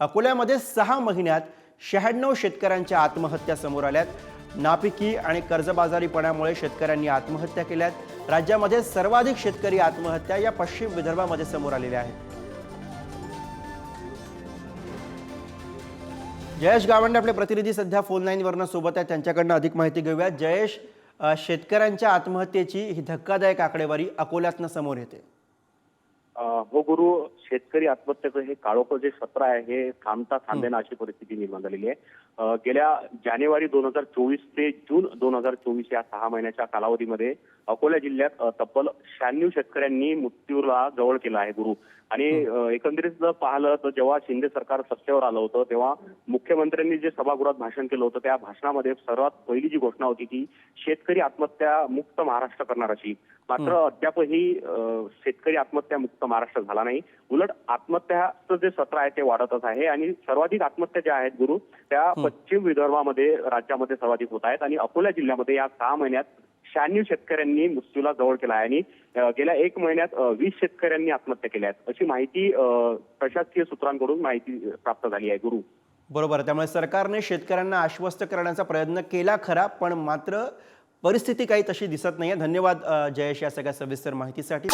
अकोल्यामध्ये सहा महिन्यात शहाण्णव शेतकऱ्यांच्या आत्महत्या समोर आल्यात. नापिकी आणि कर्जबाजारीपणामुळे शेतकऱ्यांनी आत्महत्या केल्यात. राज्यामध्ये सर्वाधिक शेतकरी आत्महत्या या पश्चिम विदर्भामध्ये समोर आलेल्या आहेत. जयेश गावंडे आपले प्रतिनिधी सध्या फोन लाईनवरनं सोबत आहेत. त्यांच्याकडनं अधिक माहिती घेऊया जयेश शेतकऱ्यांच्या आत्महत्येची ही धक्कादायक आकडेवारी अकोल्यातनं समोर येते. हो गुरु शेतकरी आत्महत्येचं हे काळोख जे सत्र आहे हे थांबता थांबेना अशी परिस्थिती निर्माण झालेली आहे. गेल्या जानेवारी दोन हजार चोवीस ते जून दोन हजार चोवीस या सहा महिन्याच्या कालावधीमध्ये अकोला जिल्ह्यात तब्बल शहाण्णव शेतकऱ्यांनी मृत्यूला जवळ केला आहे गुरु. आणि एकंदरीत जर पाहिलं तर जेव्हा शिंदे सरकार सत्तेवर आलं होतं तेव्हा मुख्यमंत्र्यांनी जे सभागृहात भाषण केलं होतं त्या भाषणामध्ये सर्वात पहिली जी घोषणा होती की शेतकरी आत्महत्या मुक्त महाराष्ट्र करणार अशी मात्र अद्यापही शेतकरी आत्महत्या मुक्त महाराष्ट्र झाला नाही. उलट आत्महत्याचं जे सत्र आहे ते वाढतच आहे आणि सर्वाधिक आत्महत्या ज्या आहेत गुरु त्या पश्चिम विदर्भामध्ये राज्यामध्ये सर्वाधिक होत आहेत आणि अकोला जिल्ह्यामध्ये या सहा महिन्यात शहाण्णव शेतकऱ्यांनी मृत्यूला जवळ केला आहे आणि गेल्या एक महिन्यात वीस शेतकऱ्यांनी आत्महत्या केल्या आहेत. अशी माहिती प्रशासकीय सूत्रांकडून माहिती प्राप्त झाली आहे गुरु. बरोबर. त्यामुळे सरकारने शेतकऱ्यांना आश्वस्त करण्याचा प्रयत्न केला खरा पण मात्र परिस्थिती काही तशी दिसत नाही आहे धन्यवाद जयश जयेश या सगळ्या सविस्तर माहितीसाठी.